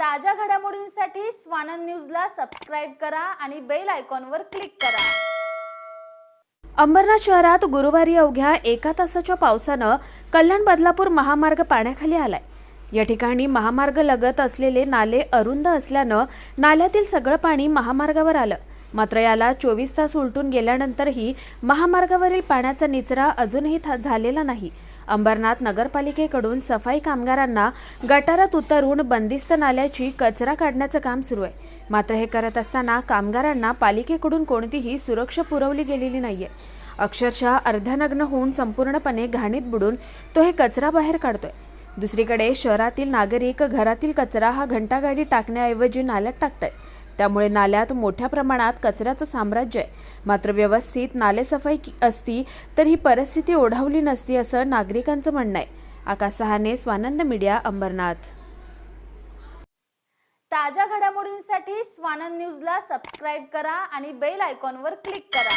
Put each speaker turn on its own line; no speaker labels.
ताज्या घडामोडींसाठी स्वानंद न्यूजला सबस्क्राईब करा आणि बेल आयकॉनवर क्लिक करा.
अंबरनाथ शहरात गुरुवारी अवघ्या एका तासाच्या पावसानं कल्याण बदलापूर महामार्ग पाण्याखाली आलाय. या ठिकाणी महामार्ग लगत असलेले नाले अरुंद असल्यानं नाल्यातील सगळं पाणी महामार्गावर आलं. मात्र याला चोवीस तास उलटून गेल्यानंतरही महामार्गावरील पाण्याचा निचरा अजूनही झालेला नाही. अंबरनाथ नगरपालिकेकडून सफाई कामगारांना गटारात उतरून बंदिस्त नाल्याची कचरा काढण्याचं काम सुरू आहे. मात्र हे करत असताना कामगारांना पालिकेकडून कोणतीही सुरक्षा पुरवली गेलेली नाहीये. अक्षरशः अर्धनग्न होऊन संपूर्णपणे घाणीत बुडून तो हे कचरा बाहेर काढतोय. दुसरीकडे शहरातील नागरिक घरातील कचरा हा घंटागाडी टाकण्याऐवजी नाल्यात टाकतायत. त्यामुळे नाल्यात मोठ्या प्रमाणात कचऱ्याचं साम्राज्य आहे. मात्र व्यवस्थित नालेसफाई असती तर ही परिस्थिती ओढावली नसती असं नागरिकांचं म्हणणं आहे. आकाश सहाने स्वानंद मीडिया अंबरनाथ.
ताज्या घडामोडींसाठी स्वानंद न्यूजला सबस्क्राईब करा आणि बेल आयकॉनवर क्लिक करा.